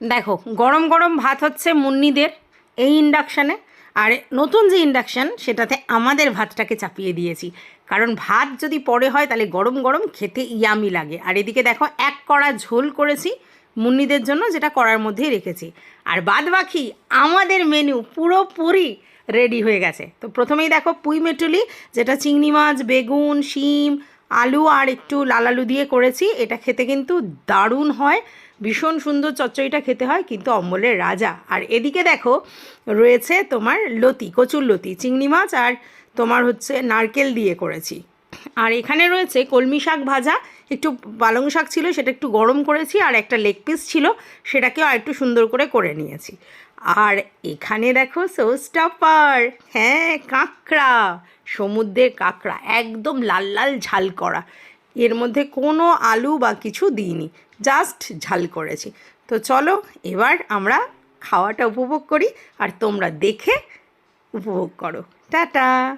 দেখো, গরম গরম ভাত হচ্ছে মুন্নিদের এই ইন্ডাকশানে আর নতুন যে ইন্ডাকশান সেটাতে আমাদের ভাতটাকে চাপিয়ে দিয়েছি। কারণ ভাত যদি পরে হয়, তাহলে গরম গরম খেতে ইয়ামি লাগে। আর এদিকে দেখো, এক কড়া ঝোল করেছি মুন্নিদের জন্য, যেটা কড়ার মধ্যেই রেখেছি। আর বাদ বাকি আমাদের মেনু পুরোপুরি রেডি হয়ে গেছে। তো প্রথমেই দেখো, পুঁই মেটুলি, যেটা চিংড়ি মাছ, বেগুন, শিম আলু আর একটু লাল আলু দিয়ে করেছি। এটা খেতে কিন্তু দারুণ হয়। ভীষণ সুন্দর চচ্চড়িটা খেতে হয়, কিন্তু অম্বলের রাজা। আর এদিকে দেখো, রয়েছে তোমার লতি, কচুর লতি, চিংড়ি মাছ আর তোমার হচ্ছে নারকেল দিয়ে করেছি। আর এখানে রয়েছে কলমি শাক ভাজা। একটু পালং শাক ছিল, সেটা একটু গরম করেছি আর একটা লেগ পিস ছিল, সেটাকেও আর একটু সুন্দর করে করে নিয়েছি। আর এখানে দেখো সোস্টাপার হ্যাঁ কাঁকড়া, সমুদ্রের কাঁকড়া, একদম লাল লাল ঝাল করা। এর মধ্যে কোনো আলু বা কিছু দিইনি, জাস্ট ঝাল করেছি। তো চলো এবার আমরা খাওয়াটা উপভোগ করি আর তোমরা দেখে উপভোগ করো। টাটা!